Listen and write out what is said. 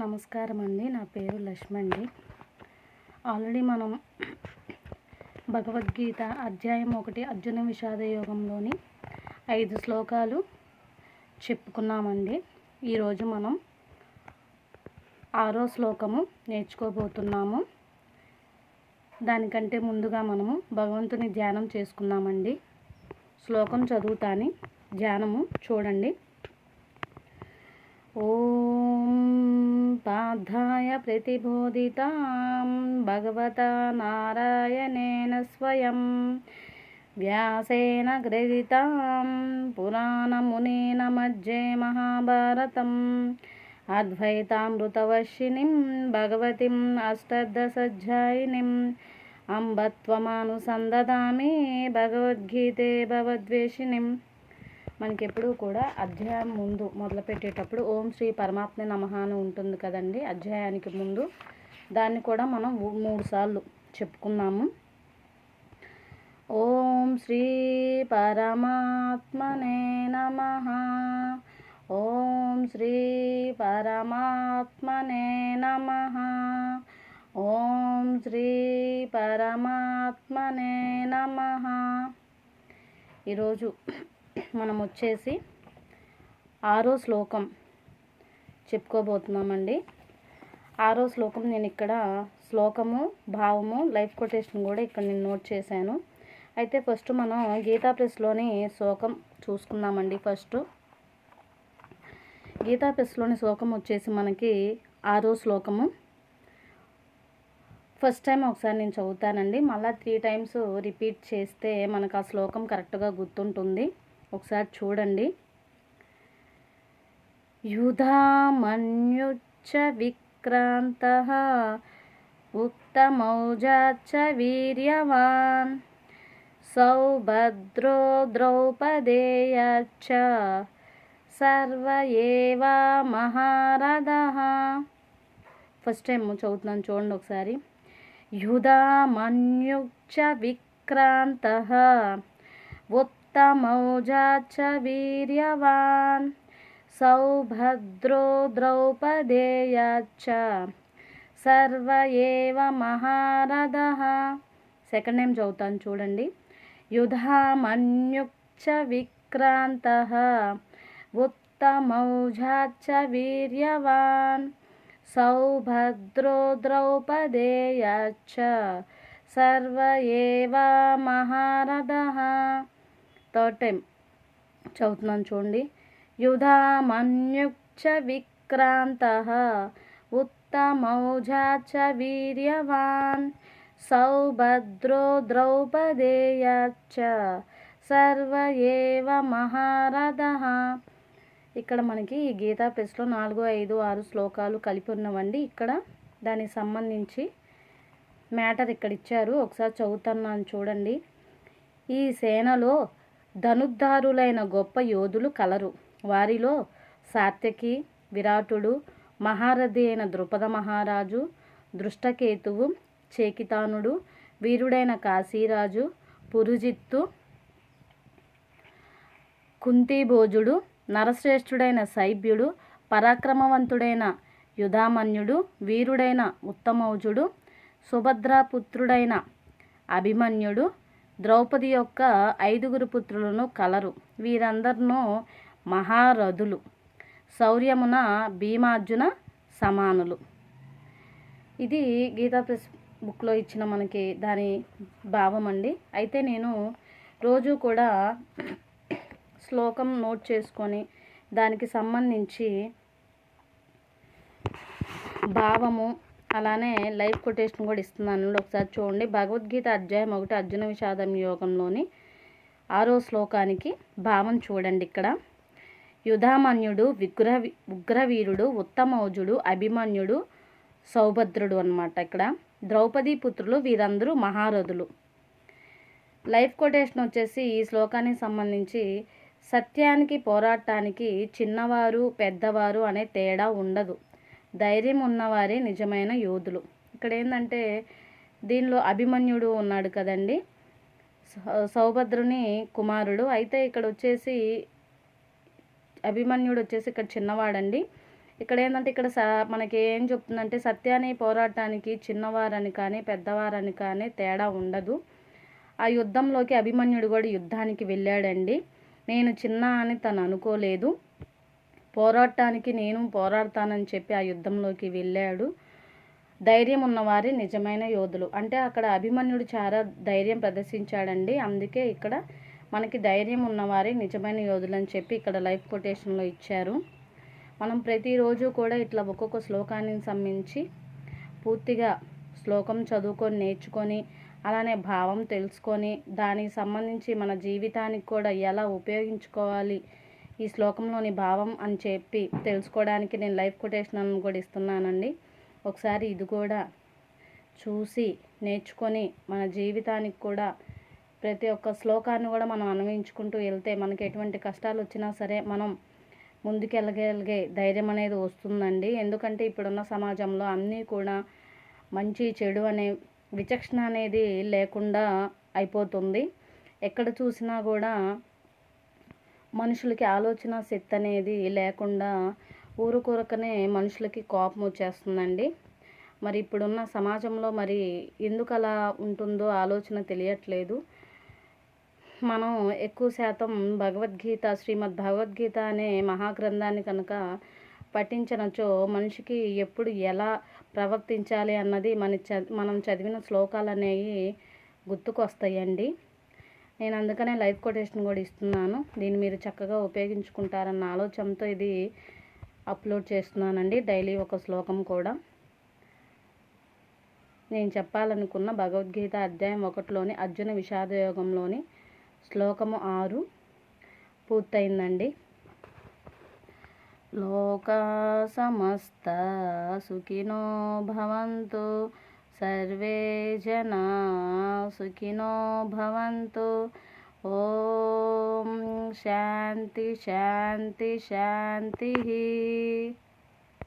నమస్కారం అండి నా పేరు లక్ష్మి అండి ఆల్రెడీ మనం భగవద్గీత అధ్యాయం ఒకటి అర్జున విషాద యోగంలోని ఐదు శ్లోకాలు చెప్పుకున్నామండి. ఈరోజు మనం ఆరో శ్లోకము నేర్చుకోబోతున్నాము. దానికంటే ముందుగా మనము భగవంతుని ధ్యానం చేసుకున్నామండి శ్లోకం చదువుతాని. ధ్యానము చూడండి. ఓం పార్థాయ ప్రతిబోధితాం భగవతా నారాయణేన స్వయం. వ్యాసేన గ్రథితాం పురాణమునేన మధ్యే మహాభారతం. అద్వైతామృతవర్షిణిం భగవతిం అష్టదశాధ్యాయినిం. అంబత్వమానుసందదామి భగవద్గీతే భగవద్వేషిణిం మనకి ఎప్పుడూ కూడా అధ్యాయం ముందు మొదలుపెట్టేటప్పుడు ఓం శ్రీ పరమాత్మ నమః అని ఉంటుంది కదండి అధ్యాయానికి ముందు. దాన్ని కూడా మనం మూడు సార్లు చెప్పుకున్నాము. ఓం శ్రీ పరమాత్మనే నమః. ఓం శ్రీ పరమాత్మనే నమః. ఓం శ్రీ పరమాత్మనే నమః. ఈరోజు మనం వచ్చేసి ఆరో శ్లోకం చెప్పుకోబోతున్నామండి. ఆరో శ్లోకం నేను ఇక్కడ శ్లోకము భావము లైఫ్ కొటేషన్ కూడా ఇక్కడ నేను నోట్ చేశాను. అయితే ఫస్ట్ మనం గీతా ప్రెస్లోని శ్లోకం చూసుకుందామండి ఫస్ట్. గీతా ప్రెస్లోని శ్లోకం వచ్చేసి మనకి ఆరో శ్లోకము. ఫస్ట్ టైం ఒకసారి నేను చదువుతానండి. మళ్ళీ త్రీ టైమ్స్ రిపీట్ చేస్తే మనకు ఆ శ్లోకం కరెక్ట్గా గుర్తుంటుంది. ఒకసారి చూడండి. యుధామన్యుచ్చ విక్రాంత ఉత్తమౌజాచ్చ వీర్యవాన్ సౌభద్రో ద్రౌపదేయాచ్చ సర్వ ఏవా మహారథः. ఫస్ట్ టైం చదువుతున్నాను చూడండి ఒకసారి. యుధామన్యుచ్చ విక్రాంత ఉత్తమౌజాచ్చ వీర్యవాన్ సౌభద్రో ద్రౌపదేయాచ్చ సర్వ ఏవ మహారథः సెకండ్ టైం చదువుతాను చూడండి యుధామన్యుక్చ విక్రాంత ఉత్తమౌజాచ వీర్యవాన్ సౌభద్రో ద్రౌపదేయాచ్చ సర్వ ఏవ మహారథः థర్డ్ టైం చదువుతున్నాను చూడండి. యుధామన్యుక్ష విక్రాంత చ వీర్యవాన్ సౌభద్రో ద్రౌపదేయచ్చ సర్వ ఏవ మహారథ. ఇక్కడ మనకి ఈ గీతా ప్రెస్లో నాలుగు ఐదు ఆరు శ్లోకాలు కలిపి ఉన్నవండి. ఇక్కడ దానికి సంబంధించి మ్యాటర్ ఇక్కడ ఇచ్చారు. ఒకసారి చదువుతున్నాను చూడండి. ఈ సేనలో ధనుద్ధారులైన గొప్ప యోధులు కలరు. వారిలో సాత్యకి విరాటుడు మహారథి అయిన ద్రుపద మహారాజు దృష్టకేతువు చేకితానుడు వీరుడైన కాశీరాజు పురుజిత్తు కుంతీభోజుడు నరశ్రేష్ఠుడైన శైభ్యుడు పరాక్రమవంతుడైన యుధామన్యుడు వీరుడైన ఉత్తమౌజుడు సుభద్రాపుత్రుడైన అభిమన్యుడు ద్రౌపది యొక్క ఐదుగురు పుత్రులను కలరు. వీరందరినూ మహారథులు. శౌర్యమున భీమార్జున సమానులు. ఇది గీతా ప్రెస్ బుక్లో ఇచ్చిన మనకి దాని భావం అండి అయితే నేను రోజు కూడా శ్లోకం నోట్ చేసుకొని దానికి సంబంధించి భావము అలానే లైఫ్ కొటేషన్ కూడా ఇస్తున్నాను ఒకసారి చూడండి. భగవద్గీత అధ్యాయం ఒకటి అర్జున విషాదం యోగంలోని ఆరో శ్లోకానికి భావం చూడండి ఇక్కడ. యుధామన్యుడు విగ్రహ ఉగ్రవీరుడు ఉత్తమౌజుడు అభిమన్యుడు సౌభద్రుడు అన్నమాట ఇక్కడ. ద్రౌపది పుత్రులు వీరందరూ మహారథులు. లైఫ్ కొటేషన్ వచ్చేసి ఈ శ్లోకానికి సంబంధించి సత్యానికి పోరాటానికి చిన్నవారు పెద్దవారు అనే తేడా ఉండదు. ధైర్యం ఉన్నవారే నిజమైన యోధులు. ఇక్కడ ఏంటంటే దీనిలో అభిమన్యుడు ఉన్నాడు కదండి. సౌభద్రుని కుమారుడు. అయితే ఇక్కడ వచ్చేసి అభిమన్యుడు వచ్చేసి ఇక్కడ చిన్నవాడండి. ఇక్కడ ఏంటంటే ఇక్కడ స మనకి ఏం చెప్తుందంటే సత్యాన్ని పోరాటానికి చిన్నవారని కానీ పెద్దవారని కానీ తేడా ఉండదు. ఆ యుద్ధంలోకి అభిమన్యుడు కూడా యుద్ధానికి వెళ్ళాడండి. నేను చిన్న అని తను అనుకోలేదు. పోరాటానికి నేను పోరాడతానని చెప్పి ఆ యుద్ధంలోకి వెళ్ళాడు. ధైర్యం ఉన్నవారి నిజమైన యోధులు. అంటే అక్కడ అభిమన్యుడు చాలా ధైర్యం ప్రదర్శించాడండి. అందుకే ఇక్కడ మనకి ధైర్యం ఉన్నవారే నిజమైన యోధులు అని చెప్పి ఇక్కడ లైఫ్ కొటేషన్లో ఇచ్చారు. మనం ప్రతిరోజు కూడా ఇట్లా ఒక్కొక్క శ్లోకాన్ని సంబంధించి పూర్తిగా శ్లోకం చదువుకొని నేర్చుకొని అలానే భావం తెలుసుకొని దానికి సంబంధించి మన జీవితానికి కూడా ఎలా ఉపయోగించుకోవాలి ఈ శ్లోకంలోని భావం అని చెప్పి తెలుసుకోవడానికి నేను లైఫ్ కొటేషన్ కూడా ఇస్తున్నానండి. ఒకసారి ఇది కూడా చూసి నేర్చుకొని మన జీవితానికి కూడా ప్రతి ఒక్క శ్లోకాన్ని కూడా మనం అన్వయించుకుంటూ వెళ్తే మనకి ఎటువంటి కష్టాలు వచ్చినా సరే మనం ముందుకెళ్ళగలిగే ధైర్యం అనేది వస్తుందండి. ఎందుకంటే ఇప్పుడున్న సమాజంలో అన్నీ కూడా మంచి చెడు అనే విచక్షణ అనేది లేకుండా అయిపోతుంది. ఎక్కడ చూసినా కూడా మనుషులకి ఆలోచన శక్తి అనేది లేకుండా ఊరుకూరకనే మనుషులకి కోపం వచ్చేస్తుందండి. మరి ఇప్పుడున్న సమాజంలో మరి ఎందుకు అలా ఉంటుందో ఆలోచన తెలియట్లేదు. మనం ఎక్కువ శాతం భగవద్గీత శ్రీమద్ భగవద్గీత అనే మహాగ్రంథాన్ని కనుక పఠించనచో మనిషికి ఎప్పుడు ఎలా ప్రవర్తించాలి అన్నది మన చ మనం చదివిన శ్లోకాలు అనేవి గుర్తుకొస్తాయండి. నేను అందుకనే లైఫ్ కొటేషన్ కూడా ఇస్తున్నాను. దీన్ని మీరు చక్కగా ఉపయోగించుకుంటారన్న ఆలోచనతో ఇది అప్లోడ్ చేస్తున్నానండి డైలీ ఒక శ్లోకం కూడా. నేను చెప్పాలనుకున్న భగవద్గీత అధ్యాయం ఒకటిలోని అర్జున విషాదయోగంలోని శ్లోకము ఆరు పూర్తయిందండి. లోకా సమస్త సుఖినో భవంతు సర్వే జనా సుఖినో భవంతు ఓం శాంతి శాంతి శాంతి